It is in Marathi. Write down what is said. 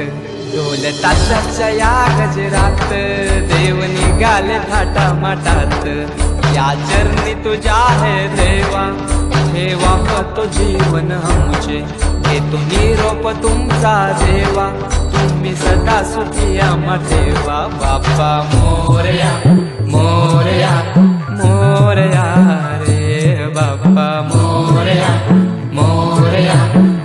ढोल ताशाच्या या गजरात देव निघाले थाटा माटात या चरणी तुझ्या हे देवा ठेवा होतो जीवन आमचे. हे तुम्ही निरोप तुमचा देवा तुम्ही सदा सुखी आम्हा ठेवा. बाप्पा मोरया मोरया मोरया रे बाप्पा मोरया मोरया.